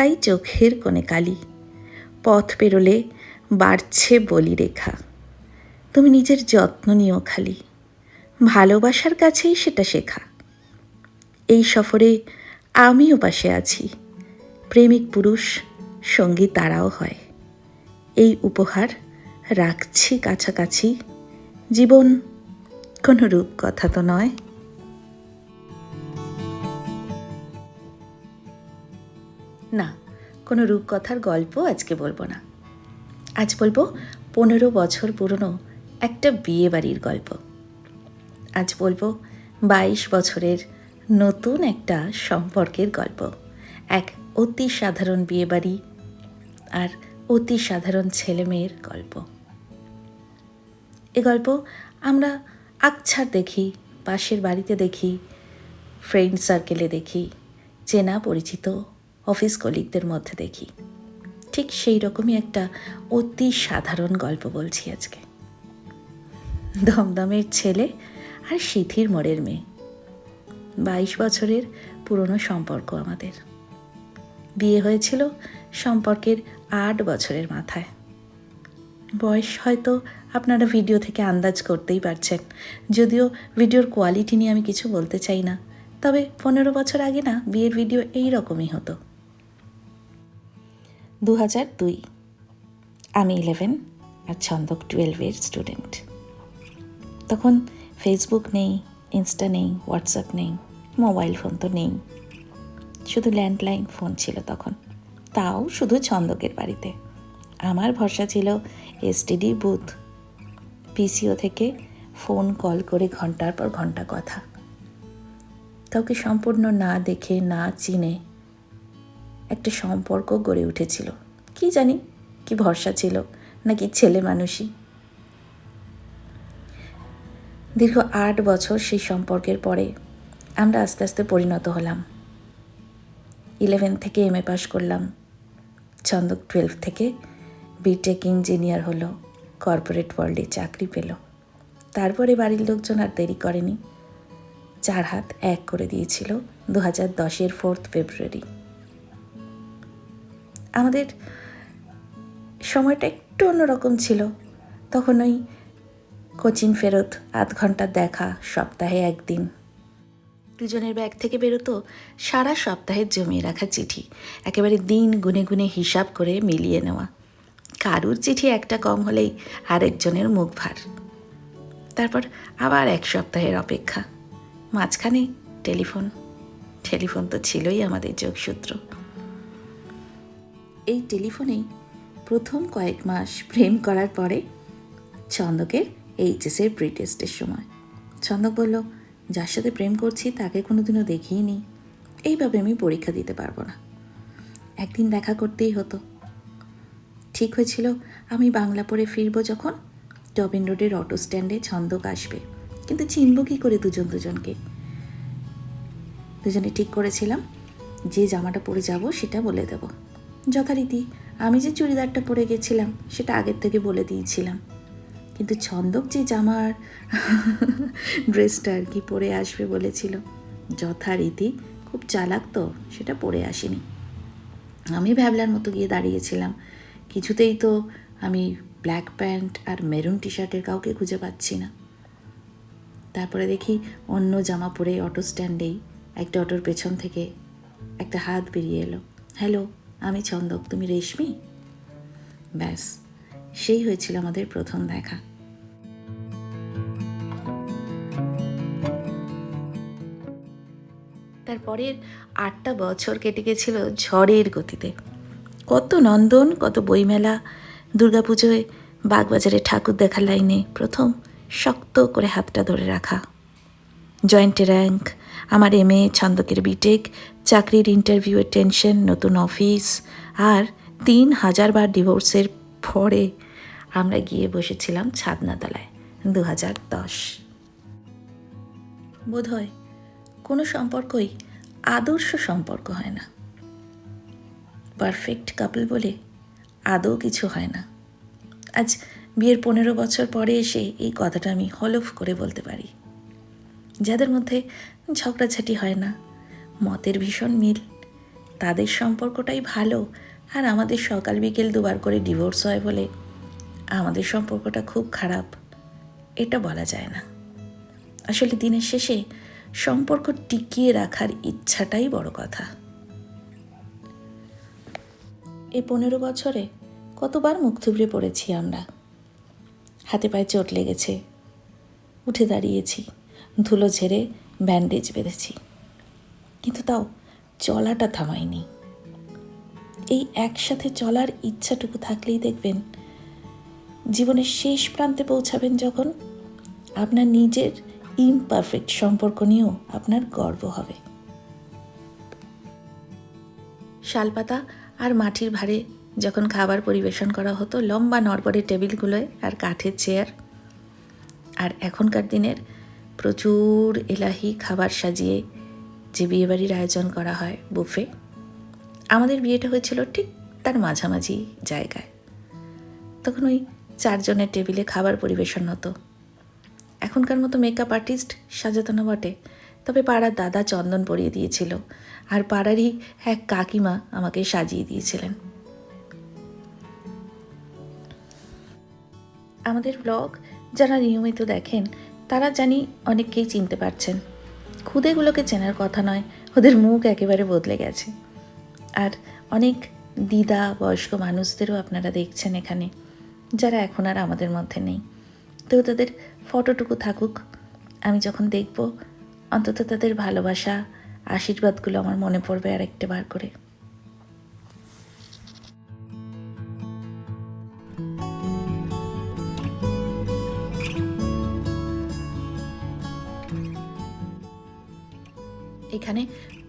তাই চোখের কোণে কালি। পথ পেরোলে বাড়ছে বলি রেখা। তুমি নিজের যত্ন নিও খালি। ভালোবাসার কাছেই সেটা শেখা। এই সফরে আমিও পাশে আছি। প্রেমিক পুরুষ, সঙ্গী তারাও হয়। এই উপহার রাখছি কাছাকাছি। জীবন কোনো রূপকথা তো নয়। না, কোনো রূপকথার গল্প আজকে বলব না। আজ বলব পনেরো বছর পুরনো একটা বিয়ে বাড়ির গল্প। আজ বলব বাইশ বছরের নতুন একটা সম্পর্কের গল্প। এক অতি সাধারণ বিয়েবাড়ি আর অতি সাধারণ ছেলে মেয়ের গল্প। এ গল্প আমরা আকছার দেখি, পাশের বাড়িতে দেখি ফ্রেন্ড সার্কেলে দেখি, চেনা পরিচিত অফিস কলিগদের মধ্যে দেখি। ঠিক সেই রকমই একটা অতি সাধারণ গল্প বলছি আজকে। দমদমের ছেলে আর সিথির মোড়ের মেয়ে। বাইশ বছরের পুরনো সম্পর্ক আমাদের। বিয়ে হয়েছিল সম্পর্কের আট বছরের মাথায়। বয়স হয়তো আপনারা ভিডিও থেকে আন্দাজ করতেই পারছেন। যদিও ভিডিওর কোয়ালিটি নিয়ে আমি কিছু বলতে চাই না। তবে পনেরো বছর আগে না, বিয়ের ভিডিও এই রকমই হতো। দু হাজার দুই। আমি ইলেভেন আর ছন্দক টুয়েলভের স্টুডেন্ট। তখন ফেসবুক নেই, ইনস্টা নেই, হোয়াটসঅ্যাপ নেই, মোবাইল ফোন তো নেই। শুধু ল্যান্ডলাইন ফোন ছিল তখন। তাও শুধু ছন্দকের বাড়িতে। আমার ভরসা ছিল এসটিডি বুথ। পিসিও থেকে ফোন কল করে ঘণ্টার পর ঘণ্টা কথা। কাউকে সম্পূর্ণ না দেখে, না চিনে একটা সম্পর্ক গড়ে উঠেছিল। কি জানি? কি ভরসা ছিল? নাকি ছেলে মানুষই? দীর্ঘ আট বছর সেই সম্পর্কের পরে আমরা আস্তে আস্তে পরিণত হলাম। ইলেভেন থেকে এম এ পাশ করলাম। ছন্দক টুয়েলভ থেকে বিটেক ইঞ্জিনিয়ার হলো। কর্পোরেট ওয়ার্ল্ডে চাকরি পেল। তারপরে বাড়ির লোকজন আর দেরি করেনি। চার হাত এক করে দিয়েছিল দু হাজার দশের ফোর্থ ফেব্রুয়ারি আমাদের সময়টা একটু অন্যরকম ছিল। তখন ওই কোচিং ফেরত, আধ ঘণ্টা দেখা, সপ্তাহে একদিন। দুজনের ব্যাগ থেকে বেরোতো সারা সপ্তাহের জমিয়ে রাখা চিঠি। একেবারে দিন গুনে গুনে হিসাব করে মিলিয়ে নেওয়া। কারুর চিঠি একটা কম হলেই আরেকজনের মুখ ভার। তারপর আবার এক সপ্তাহের অপেক্ষা। মাঝখানে টেলিফোন। টেলিফোন তো ছিলই আমাদের যোগসূত্র। এই টেলিফোনেই প্রথম কয়েক মাস প্রেম করার পরে ছন্দকের এইচএসের প্রি টেস্টের সময়। ছন্দক বলল, যার সাথে প্রেম করছি তাকে কোনোদিনও দেখিই নি এইভাবে আমি পরীক্ষা দিতে পারব না। একদিন দেখা করতেই হতো। ঠিক হয়েছিল, আমি বাংলা পড়ে ফিরবো যখন টবিন রোডের অটো স্ট্যান্ডে ছন্দক আসবে। কিন্তু চিনব কী করে দুজন দুজনকে? দুজনে ঠিক করেছিলাম, যে জামাটা পরে যাব সেটা বলে দেব। যথারীতি আমি যে চুড়িদারটা পরে গেছিলাম, সেটা আগের থেকে বলে দিয়েছিলাম। কিন্তু ছন্দক যে জামার ড্রেসটা আর কি পরে আসবে বলেছিল, যথারীতি খুব চালাক তো, সেটা পরে আসেনি। আমি ভ্যাবলার মতো গিয়ে দাঁড়িয়েছিলাম। কিছুতেই তো আমি ব্ল্যাক প্যান্ট আর মেরুন টি শার্টের কাউকে খুঁজে পাচ্ছি না। তারপরে দেখি অন্য জামা পরে অটো স্ট্যান্ডেই একটা অটোর পেছন থেকে একটা হাত বেরিয়ে এলো। হ্যালো আমি ছন্দক তুমি রেশমি? ব্যাস, সেই হয়েছিল আমাদের প্রথম দেখা। তারপরের আটটা বছর কেটে গেছিল ঝড়ের গতিতে। কত নন্দন, কত বইমেলা, দুর্গাপুজোয় বাগবাজারে ঠাকুর দেখার লাইনে প্রথম শক্ত করে হাতটা ধরে রাখা। জয়েন্টে র্যাঙ্ক আমার এম এ ছন্দকের বিটেক চাকরির ইন্টারভিউয়ের টেনশন নতুন অফিস আর তিন হাজার বার ডিভোর্সের পরে আমরা গিয়ে বসেছিলাম ছাদনাতলায় দু হাজার দশ। বোধ হয় কোনো সম্পর্কই আদর্শ সম্পর্ক হয় না। পারফেক্ট কাপল বলে আদৌ কিছু হয় না। আজ বিয়ের পনেরো বছর পরে এসে এই কথাটা আমি হলফ করে বলতে পারি। যাদের মধ্যে ঝগড়াঝাটি হয় না। মতের ভীষণ মিল। তাদের সম্পর্কটাই ভালো আর আমাদের সকাল বিকেল দুবার করে ডিভোর্স হয় বলে আমাদের সম্পর্কটা খুব খারাপ। এটা বলা যায় না। আসলে দিনের শেষে সম্পর্ক টিকিয়ে রাখার ইচ্ছাটাই বড় কথা। এই পনেরো বছরে কতবার মুখ থুবড়ে পড়েছি আমরা। হাতে পায়ে চোট লেগেছে, উঠে দাঁড়িয়েছি। ধুলো ঝেড়ে ব্যান্ডেজ বেঁধেছি। কিন্তু তাও চলাটা থামায়নি। এই একসাথে চলার ইচ্ছাটুকু থাকলেই দেখবেন জীবনের শেষ প্রান্তে পৌঁছাবেন যখন আপনার নিজের ইমপারফেক্ট সম্পর্ক নিয়েও আপনার গর্ব হবে। শালপাতা আর মাটির ভারে যখন খাবার পরিবেশন করা হতো, লম্বা নড়বড়ে টেবিলগুলোয় আর কাঠের চেয়ার আর এখনকার দিনের প্রচুর এলাহি খাবার সাজিয়ে যে বিয়েবাড়ির আয়োজন করা হয়, বুফে। আমাদের বিয়েটা হয়েছিল ঠিক তার মাঝামাঝি জায়গায়। তখন ওই চারজনের টেবিলে খাবার পরিবেশন হতো। এখনকার মতো মেকআপ আর্টিস্ট সাজাতো না বটে, তবে পাড়ার দাদা চন্দন পরিয়ে দিয়েছিল আর পাড়ারই এক কাকিমা আমাকে সাজিয়ে দিয়েছিলেন। আমাদের ব্লগ যারা নিয়মিত দেখেন তারা জানি অনেককেই চিনতে পারছেন। খুদেগুলোকে চেনার কথা নয়, ওদের মুখ একেবারে বদলে গেছে। আর অনেক দিদা বয়স্ক মানুষদেরও আপনারা দেখছেন এখানে, যারা এখন আর আমাদের মধ্যে নেই। তো তাদের ফটোটুকু থাকুক, আমি যখন দেখব, অন্তত তাদের ভালোবাসা, আশীর্বাদগুলো আমার মনে পড়বে আর একটা বার করে।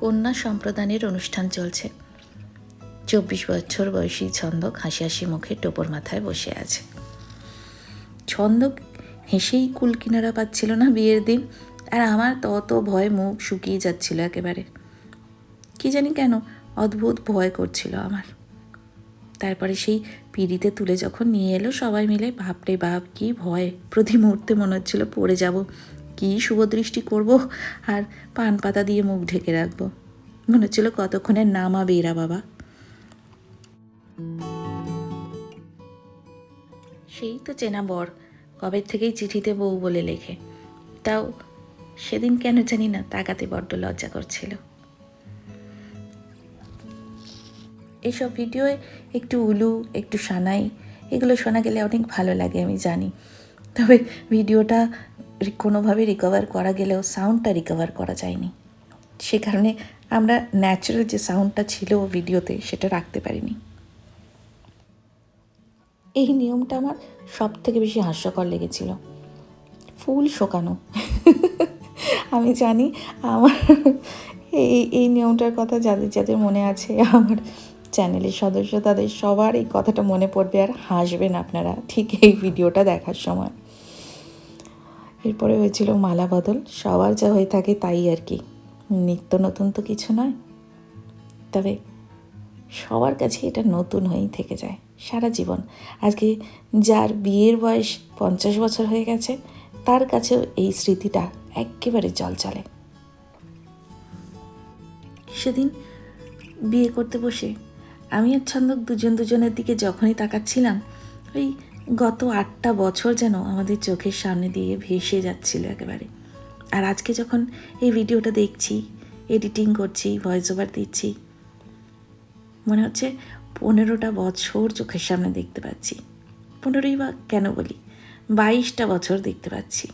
কন্যা সম্প্রদানের অনুষ্ঠান চলছে। চব্বিশ বছর বয়সী ছন্দক হাসি হাসি মুখে টোপর মাথায় বসে আছে। ছন্দক হেসেই কুল কিনারা পাচ্ছিল না বিয়ের দিন, আর আমার তত ভয় মুখ শুকিয়ে যাচ্ছিল একেবারে। কি জানি কেন অদ্ভুত ভয় করছিল আমার। তারপরে সেই পিড়িতে তুলে যখন নিয়ে এলো, সবাই মিলে বাপরে বাপ কি ভয়, প্রতি মুহূর্তে মনে হচ্ছিল পড়ে যাব। কি শুভদৃষ্টি করব? আর পান পাতা দিয়ে মুখ ঢেকে রাখব। মনে হচ্ছিল কতক্ষণে নামা বেরা বাবা। সেই তো চেনা বর, কবে থেকেই চিঠিতে বউ বলে লেখে। তাও সেদিন কেন জানি না তাকাতে বড্ড লজ্জা করছিল। এইসব ভিডিওয়ে একটু উলু, একটু সানাই, এগুলো শোনা গেলে অনেক ভালো লাগে আমি জানি। তবে ভিডিওটা কোনোভাবে রিকভার করা গেলেও সাউন্ডটা রিকভার করা যায়নি। সে কারণে আমরা ন্যাচারাল যে সাউন্ডটা ছিল ভিডিওতে সেটা রাখতে পারিনি। এই নিয়মটা আমার সব থেকে বেশি হাস্যকর লেগেছিল। ফুল শোকানো। আমি জানি আমার এই এই নিয়মটার কথা যাদের যাদের মনে আছে আমার চ্যানেলের সদস্য, তাদের সবার এই কথাটা মনে পড়বে আর হাসবেন আপনারা ঠিক এই ভিডিওটা দেখার সময়। এরপরে হয়েছিল মালা বদল। সবার যা হয়ে থাকে তাই আর কি। নিত্য নতুন তো কিছু নয়। তবে সবার কাছে এটা নতুন হয়েই থেকে যায় সারা জীবন। আজকে যার বিয়ের বয়স পঞ্চাশ বছর হয়ে গেছে, তার কাছেও এই স্মৃতিটা একেবারে জল চলে সেদিন বিয়ে করতে বসে আমি আর ছন্দক দুজন দুজনের দিকে যখনই তাকাচ্ছিলাম, ওই গত আটটা বছর যেন আমাদের চোখের সামনে দিয়ে ভেসে যাচ্ছিল একেবারে। আর আজকে যখন এই ভিডিওটা দেখছি এডিটিং করছি ভয়েস ওভার দিচ্ছি, মনে হচ্ছে পনেরোটা বছর চোখের সামনে দেখতে পাচ্ছি। পনেরোই বা কেন বলি? বাইশটা বছর দেখতে পাচ্ছি।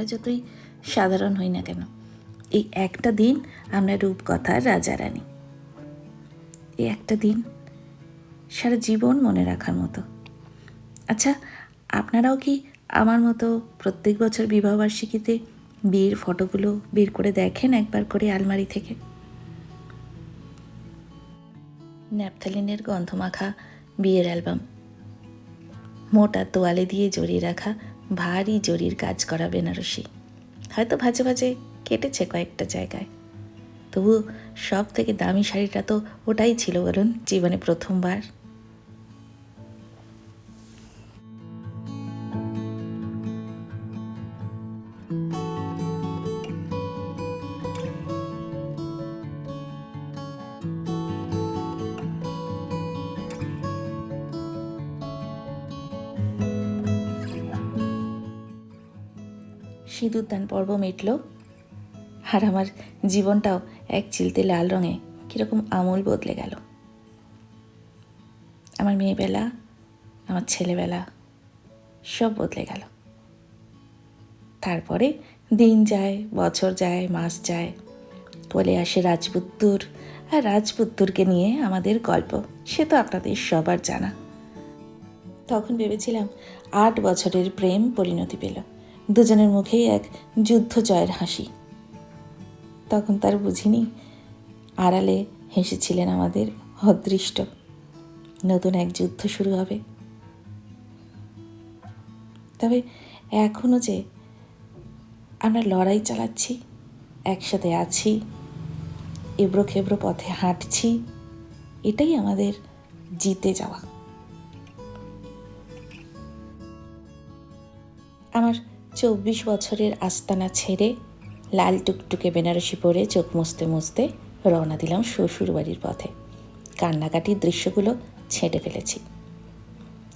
আমরা যতই সাধারণ হই না কেন, এই একটা দিন আমরা রূপকথার রাজা রানী। এই একটা দিন সারা জীবন মনে রাখার মতো। আচ্ছা আপনারাও কি আমার মতো প্রত্যেক বছর বিবাহবার্ষিকীতে বিয়ের ফটোগুলো বের করে দেখেন একবার করে আলমারি থেকে? ন্যাপথালিনের গন্ধমাখা বিয়ের অ্যালবাম। মোটা তোয়ালে দিয়ে জড়িয়ে রাখা ভারী জরির কাজ করা বেনারসি। হয়তো ভাজে ভাজে কেটেছে কয়েকটা জায়গায়। তবু সব থেকে দামি শাড়িটা তো ওটাই ছিল বলুন জীবনে প্রথমবার। সিঁদুরদান পর্ব মিটল। আর আমার জীবনটাও এক চিলতে লাল রঙে কীরকম আমূল বদলে গেল। আমার মেয়েবেলা, আমার ছেলেবেলা সব বদলে গেল। তারপরে দিন যায়, বছর যায়, মাস যায়। কোলে আসে রাজপুত্তুর। আর রাজপুত্তুরকে নিয়ে আমাদের গল্প, সে তো আপনাদের সবার জানা। তখন ভেবেছিলাম আট বছরের প্রেম পরিণতি পেল। দুজনের মুখেই এক যুদ্ধ জয়ের হাসি। তখন তার বুঝিনি আড়ালে হেসেছিলেন আমাদের অদৃষ্ট। নতুন এক যুদ্ধ শুরু হবে। তবে এখনও যে আমরা লড়াই চালাচ্ছি, একসাথে আছি, এবড়ো খেবড়ো পথে হাঁটছি, এটাই আমাদের জিতে যাওয়া। আমার চব্বিশ বছরের আস্তানা ছেড়ে লাল টুকটুকে বেনারসি পরে চোখ মুছতে মুছতে রওনা দিলাম শ্বশুর বাড়ির পথে। কান্নাকাটির দৃশ্যগুলো ছেঁটে ফেলেছি।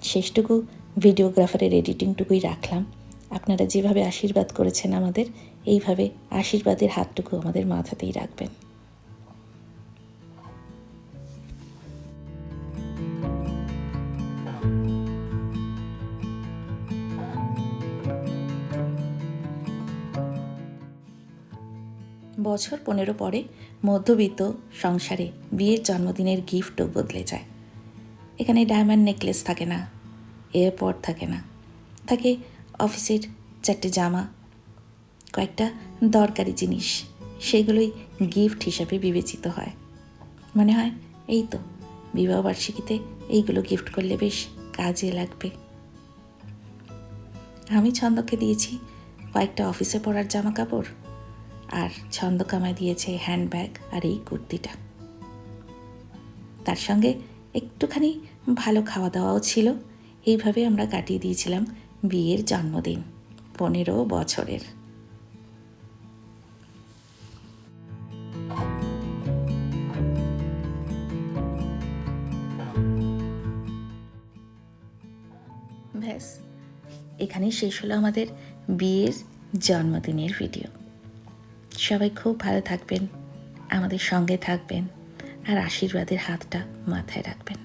শেষটুকু ভিডিওগ্রাফারের এডিটিংটুকুই রাখলাম। আপনারা যেভাবে আশীর্বাদ করেছেন আমাদের, এইভাবে আশীর্বাদের হাতটুকু আমাদের মাথাতেই রাখবেন। বছর পনেরো পরে মধ্যবিত্ত সংসারে বিয়ের জন্মদিনের গিফটও বদলে যায়। এখানে ডায়মন্ড নেকলেস থাকে না এয়ারপড থাকে না, থাকে অফিসের চারটে জামা, কয়েকটা দরকারি জিনিস, সেগুলোই গিফট হিসাবে বিবেচিত হয়। মনে হয় এই তো বিবাহবার্ষিকীতে এইগুলো গিফট করলে বেশ কাজে লাগবে। আমি ছন্দকে দিয়েছি কয়েকটা অফিসে পরার জামা কাপড় আর ছন্দকামায় দিয়েছে হ্যান্ডব্যাগ আর এই কুর্তিটা। তার সঙ্গে একটুখানি ভালো খাওয়া দাওয়াও ছিল। এইভাবে আমরা কাটিয়ে দিয়েছিলাম বিয়ের জন্মদিন, পনেরো বছরের। ব্যাস, এখানেই শেষ হলো আমাদের বিয়ের জন্মদিনের ভিডিও। সবাই খুব ভালো থাকবেন আমাদের সঙ্গে থাকবেন আর আশীর্বাদের হাতটা মাথায় রাখবেন।